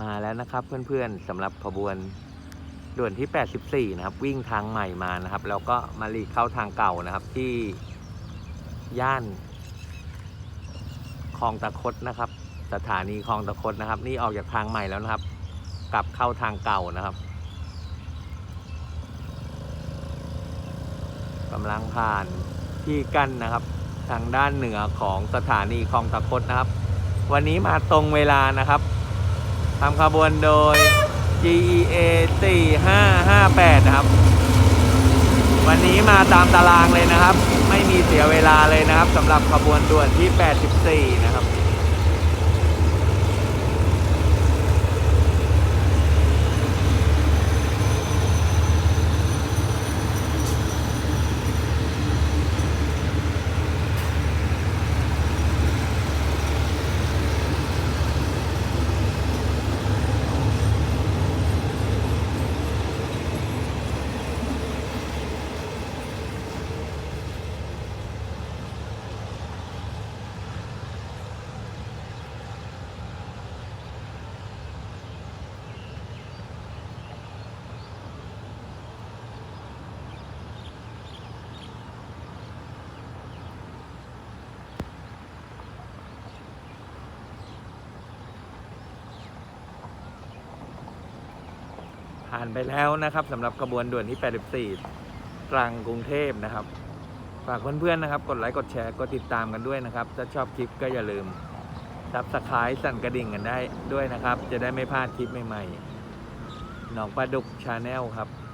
มาแล้วนะครับเพื่อนๆสำหรับขบวนด่วนที่ 84 นะครับ วิ่งทางใหม่มานะครับ แล้วก็มาลีกเข้าทางเก่านะครับที่ย่านคลองตะคดนะครับ สถานีคลองตะคดนะครับ นี่ออกจากทางใหม่แล้วนะครับ กลับเข้าทางเก่านะครับกำลังผ่านที่กั้นนะครับ ทางด้านเหนือของสถานีคลองตะคดนะครับ วันนี้มาตรงเวลานะครับ ทำขบวนโดย GEA 4558 นะครับ วันนี้มาตามตารางเลยนะครับ ไม่มีเสียเวลาเลยนะครับสำหรับขบวนด่วนที่ 84 นะครับ ผ่านไปแล้วนะครับสำหรับขบวนด่วนที่ 84 ตรังกรุงเทพนะครับ ฝากเพื่อนๆนะครับ กดไลค์กดแชร์กดติดตามกันด้วยนะครับ ถ้าชอบคลิปก็อย่าลืมซับสไครต์สั่นกระดิ่งกันได้ด้วยนะครับ จะได้ไม่พลาดคลิปใหม่ๆหนองปลาดุกชาแนลครับ